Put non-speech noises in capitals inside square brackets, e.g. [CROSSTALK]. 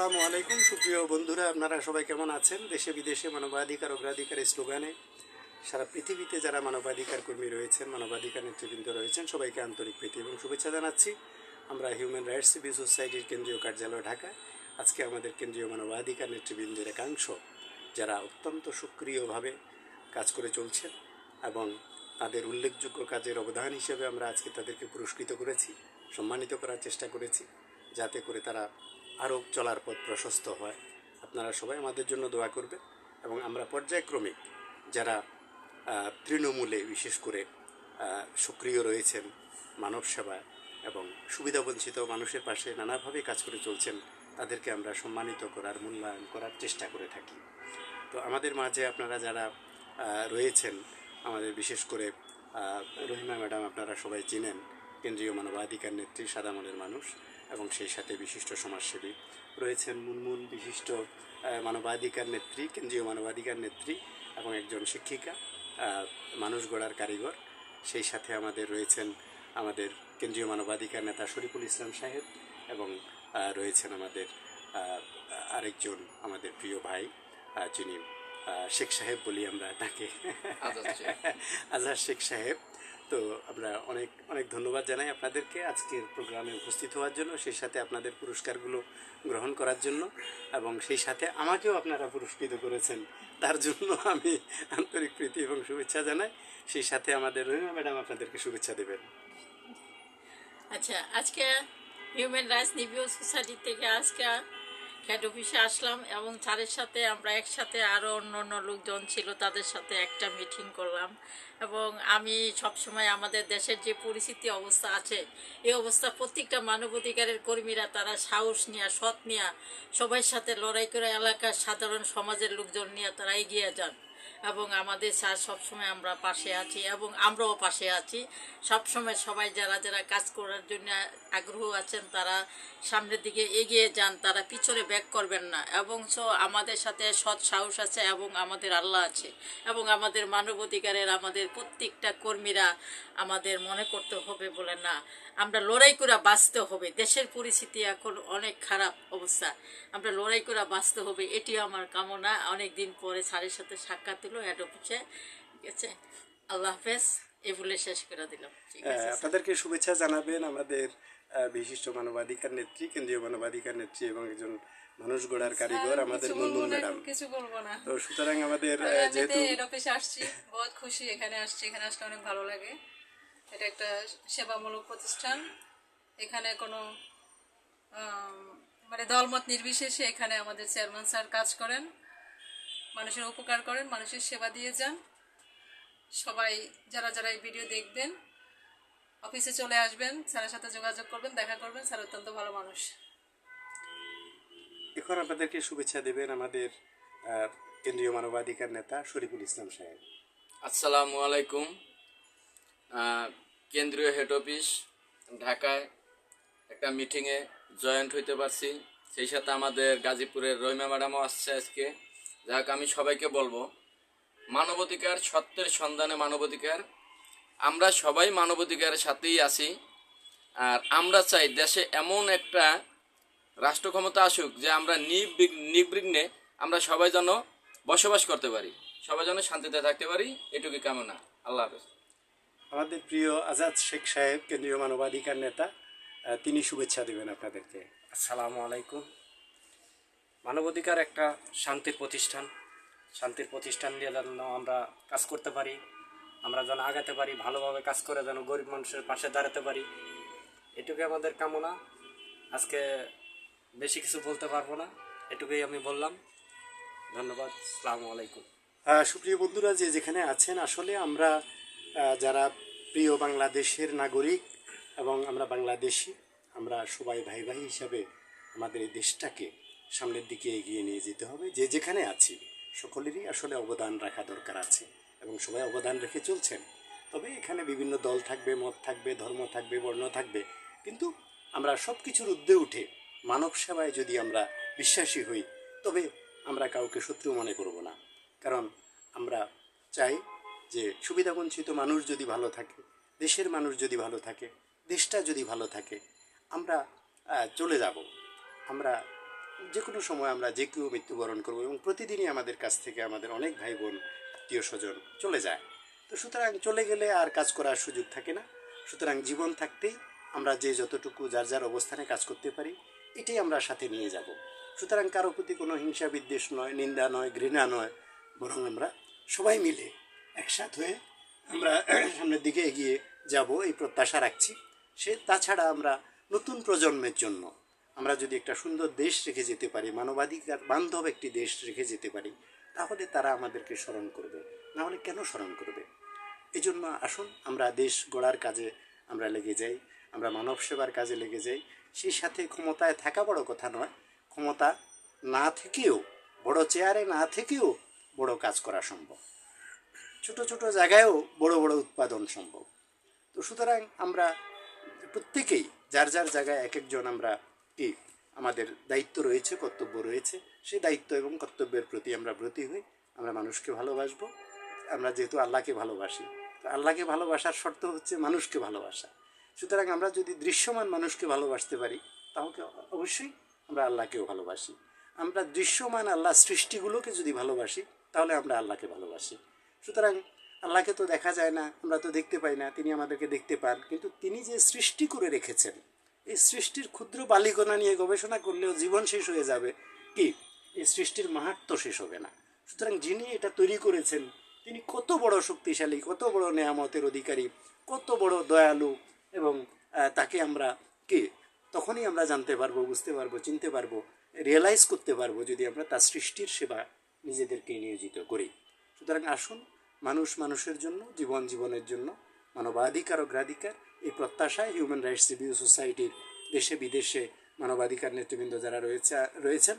আসসালামু আলাইকুম, সুপ্রিয় বন্ধুরা, আপনারা সবাই কেমন আছেন? দেশে, বিদেশে মানবাধিকার অগ্রাধিকারের স্লোগানে সারা পৃথিবীতে যারা মানবাধিকার কর্মী রয়েছেন, মানবাধিকার নেতৃবৃন্দ রয়েছেন, সবাইকে আন্তরিক প্রীতি এবং শুভেচ্ছা জানাচ্ছি। আমরা হিউম্যান রাইটস সিভিল সোসাইটির কেন্দ্রীয় কার্যালয় ঢাকা। আজকে আমাদের কেন্দ্রীয় মানবাধিকার নেতৃবৃন্দের একাংশ, যারা অত্যন্ত সক্রিয়ভাবে কাজ করে চলছেন এবং তাদের উল্লেখযোগ্য কাজের অবদান হিসেবে আমরা আজকে তাদেরকে পুরস্কৃত করেছি, সম্মানিত করার চেষ্টা করেছি, যাতে করে তারা আরও চলার পথ প্রশস্ত হয়। আপনারা সবাই আমাদের জন্য দোয়া করবেন এবং আমরা পর্যায়ক্রমিক যারা তৃণমূলে বিশেষ করে সক্রিয় রয়েছেন মানব সেবায় এবং সুবিধাবঞ্চিত মানুষের পাশে নানাভাবে কাজ করে চলছেন, তাদেরকে আমরা সম্মানিত করার, মূল্যায়ন করার চেষ্টা করে থাকি। তো আমাদের মাঝে আপনারা যারা রয়েছেন, আমাদের বিশেষ করে রহিমা ম্যাডাম আপনারা সবাই চিনেন, কেন্দ্রীয় মানবাধিকার নেত্রী সাদা মনের মানুষ। এবং সেই সাথে বিশিষ্ট সমাজসেবী রয়েছেন মুনমুন বিশিষ্ট মানবাধিকার নেত্রী কেন্দ্রীয় মানবাধিকার নেত্রী এবং একজন শিক্ষিকা মানুষ গড়ার কারিগর। সেই সাথে আমাদের রয়েছেন আমাদের কেন্দ্রীয় মানবাধিকার নেতা শরীফুল ইসলাম সাহেব এবং রয়েছেন আমাদের আরেকজন আমাদের প্রিয় ভাই যিনি শেখ সাহেব বলি আমরা তাকে। আজহার শেখ সাহেব। তো আমরা অনেক অনেক ধন্যবাদ জানাই আপনাদেরকে আজকের প্রোগ্রামে উপস্থিত হওয়ার জন্য, সেই সাথে আপনাদের পুরস্কারগুলো গ্রহণ করার জন্য এবং সেই সাথে আমাকেও আপনারা পুরস্কৃত করেছেন। তার জন্য আমি আন্তরিক প্রীতি এবং শুভেচ্ছা জানাই। সেই সাথে আমাদের রহিমা ম্যাডাম আপনাদেরকে শুভেচ্ছা দেবেন। আচ্ছা আজকে হিউম্যান রাইটস নিবিও সোসাইটি থেকে আজকে হেড অফিসে আসলাম এবং স্যারের সাথে আমরা একসাথে আরও অন্য অন্য লোকজন ছিল, তাদের সাথে একটা মিটিং করলাম। এবং আমি সবসময় আমাদের দেশের যে পরিস্থিতি অবস্থা আছে, এই অবস্থা প্রত্যেকটা মানবাধিকারের কর্মীরা তারা সাহস নিয়ে, সৎ নিয়ে সবাই সাথে লড়াই করে এলাকার সাধারণ সমাজের লোকজন নিয়ে তারা এগিয়ে যান। এবং আমাদের স্যার সবসময় আমরা পাশে আছি এবং আমরাও পাশে আছি। সবসময় সবাই যারা যারা কাজ করার জন্য আগ্রহ আছেন, তারা সামনের দিকে এগিয়ে যান, তারা পিছনে ব্যাক করবেন না। এবং সো আমাদের সাথে সৎ সাহস আছে এবং আমাদের আল্লাহ আছে। এবং আমাদের মানবাধিকারের আমাদের প্রত্যেকটা কর্মীরা আমাদের মনে করতে হবে বলে না। আমরা লড়াই করে বাঁচতে হবে। দেশের পরিস্থিতি এখন অনেক খারাপ অবস্থা। আমরা লড়াই করে বাঁচতে হবে। এটিও আমার কামনা। অনেক দিন পরে স্যারের সাথে সাক্ষাৎ দিল হেড অফিসে ঠিক আছে? আল্লাহ হাফেজ এ বলে শেষ করে দিলাম। আপনাদেরকে শুভেচ্ছা জানাবেন আমাদের আহ, বিশিষ্ট মানবাধিকার নেত্রী কেন্দ্রীয় মানবাধিকার নেত্রী এবং একজন মানুষ গড়ার কারিগর আমাদের কিছু মুনমুন বলব না, ম্যাডাম। কিছু বলব না। তো সুতরাং আমাদের যেহেতু অফিসে আসছি বহুত খুশি এখানে আসছি এখানে আসলে অনেক ভালো লাগে। এটা একটা সেবামূলক প্রতিষ্ঠান। এখানে কোনো মানে দলমত নির্বিশেষে এখানে আমাদের চেয়ারম্যান স্যার কাজ করেন। মানুষের উপকার করেন মানুষের সেবা দিয়ে যান। সবাই যারা যারা এই ভিডিও দেখবেন অফিসে চলে আসবেন স্যারের সাথে যোগাযোগ করবেন দেখা করবেন স্যার অত্যন্ত ভালো মানুষ। এখন আপনাদেরকে শুভেচ্ছা দেবেন আমাদের কেন্দ্রীয় মানবাধিকার নেতা শরীফুল ইসলাম সাহেব। আসসালামু আলাইকুম। কেন্দ্রীয় হেড অফিস ঢাকায় একটা মিটিংয়ে জয়েন্ট হইতে পারছি। সেই সাথে আমাদের গাজীপুরের রহিমা ম্যাডামও আসছে আজকে। যাক আমি সবাইকে বলব মানবাধিকার সত্যের সন্ধানে মানবাধিকার। আমরা সবাই মানবাধিকারের সাথেই আছি। আর আমরা চাই দেশে এমন একটা রাষ্ট্র ক্ষমতা আসুক যে আমরা নির্বিঘ্ন নির্বিঘ্নে আমরা সবাই যেন বসবাস করতে পারি সবাই যেন শান্তিতে থাকতে পারি এটুকু কামনা। আল্লাহ হাফেজ। আমাদের প্রিয় আজাদ শেখ সাহেব কেন্দ্রীয় মানবাধিকার নেতা তিনি শুভেচ্ছা দেবেন আপনাদেরকে। আসসালামু আলাইকুম। মানবাধিকার একটা শান্তির প্রতিষ্ঠান। শান্তির প্রতিষ্ঠান দিয়ে যেন আমরা কাজ করতে পারি, আমরা যেন আগাতে পারি, ভালোভাবে কাজ করে যেন গরিব মানুষের পাশে দাঁড়াতে পারি। এটুকুই আমাদের কামনা। আজকে বেশি কিছু বলতে পারব না, এটুকুই আমি বললাম। ধন্যবাদ, আসসালামু আলাইকুম। সুপ্রিয় বন্ধুরা, যে যেখানে আছেন, আসলে আমরা যারা প্রিয় বাংলাদেশের নাগরিক এবং আমরা বাংলাদেশি, আমরা সবাই ভাই ভাই হিসাবে আমাদের এই দেশটাকে সামনের দিকে এগিয়ে নিয়ে যেতে হবে। যে যেখানে আছি, সকলেরই আসলে অবদান রাখা দরকার আছে এবং সবাই অবদান রেখে চলছেন। তবে এখানে বিভিন্ন দল থাকবে, মত থাকবে, ধর্ম থাকবে, বর্ণ থাকবে। কিন্তু আমরা সব কিছুর ঊর্ধ্বে উঠে মানব সেবায় যদি আমরা বিশ্বাসী হই, তবে আমরা কাউকে শত্রু মনে করব না। কারণ আমরা চাই যে সুবিধাবঞ্চিত মানুষ যদি ভালো থাকে, দেশের মানুষ যদি ভালো থাকে, দেশটা যদি ভালো থাকে, আমরা চলে যাব। আমরা যে কোনো সময় আমরা যে কেউ মৃত্যুবরণ করব এবং প্রতিদিনই আমাদের কাছ থেকে আমাদের অনেক ভাই বোন আত্মীয় স্বজন চলে যায়। তো সুতরাং চলে গেলে আর কাজ করার সুযোগ থাকে না। সুতরাং জীবন থাকতেই আমরা যে যতটুকু যার যার অবস্থানে কাজ করতে পারি, এটাই আমরা সাথে নিয়ে যাব। সুতরাং কারও প্রতি কোনো হিংসা, বিদ্বেষ নয়, নিন্দা নয়, ঘৃণা নয়, বরং আমরা সবাই মিলে একসাথ হয়ে আমরা [CLEARS THROAT] সামনের দিকে এগিয়ে যাব, এই প্রত্যাশা রাখছি। সে তাছাড়া আমরা নতুন প্রজন্মের জন্য আমরা যদি একটা সুন্দর দেশ রেখে যেতে পারি, মানবাধিকার বান্ধব একটি দেশ রেখে যেতে পারি, তাহলে তারা আমাদেরকে স্মরণ করবে। না হলে কেন স্মরণ করবে? এই জন্য আসুন আমরা দেশ গড়ার কাজে আমরা লেগে যাই, আমরা মানব সেবার কাজে লেগে যাই। সেই সাথে ক্ষমতায় থাকা বড় কথা নয়, ক্ষমতা না থেকেও, বড় চেয়ারে না থেকেও বড় কাজ করা সম্ভব। ছোট ছোট জায়গায়ও বড় বড় উৎপাদন সম্ভব। তো সুতরাং আমরা প্রত্যেকেই, যার যার জায়গায় এক একজন আমরা কি আমাদের দায়িত্ব রয়েছে, কর্তব্য রয়েছে। সেই দায়িত্ব এবং কর্তব্যের প্রতি আমরা ব্রতী হই, আমরা মানুষকে ভালোবাসবো। আমরা যেহেতু আল্লাহকে ভালোবাসি, তো আল্লাহকে ভালোবাসার শর্ত হচ্ছে মানুষকে ভালোবাসা। সুতরাং আমরা যদি দৃশ্যমান মানুষকে ভালোবাসতে পারি, তাহলে অবশ্যই আমরা আল্লাহকেও ভালোবাসি। আমরা দৃশ্যমান আল্লাহ সৃষ্টিগুলোকে যদি ভালোবাসি, তাহলে আমরা আল্লাহকে ভালোবাসি। সুতরাং আল্লাহকে তো দেখা যায় না, আমরা তো দেখতে পাই না, তিনি আমাদেরকে দেখতে পান, কিন্তু তিনি যে সৃষ্টি করে রেখেছেন এই সৃষ্টির ক্ষুদ্র বালিকণা নিয়ে গবেষণা করলেও জীবন শেষ হয়ে যাবে। কি? এই সৃষ্টির মাহাত্ম শেষ হবে না। সুতরাং যিনি এটা তৈরি করেছেন, তিনি কত বড় শক্তিশালী, কত বড় নেয়ামতের অধিকারী, কত বড় দয়ালু এবং তাকে আমরা কি? তখনই আমরা জানতে পারব, বুঝতে পারব, চিনতে পারব রিয়েলাইজ করতে পারব যদি আমরা তার সৃষ্টির সেবা নিজেদেরকে নিয়োজিত করি। সুতরাং আসুন, মানুষ মানুষের জন্য, জীবন জীবনের জন্য, মানবাধিকার অগ্রাধিকার এই প্রত্যাশায় হিউম্যান রাইটস রিভিউ সোসাইটির দেশে বিদেশে মানবাধিকার নেতৃবৃন্দ যারা রয়েছে রয়েছেন।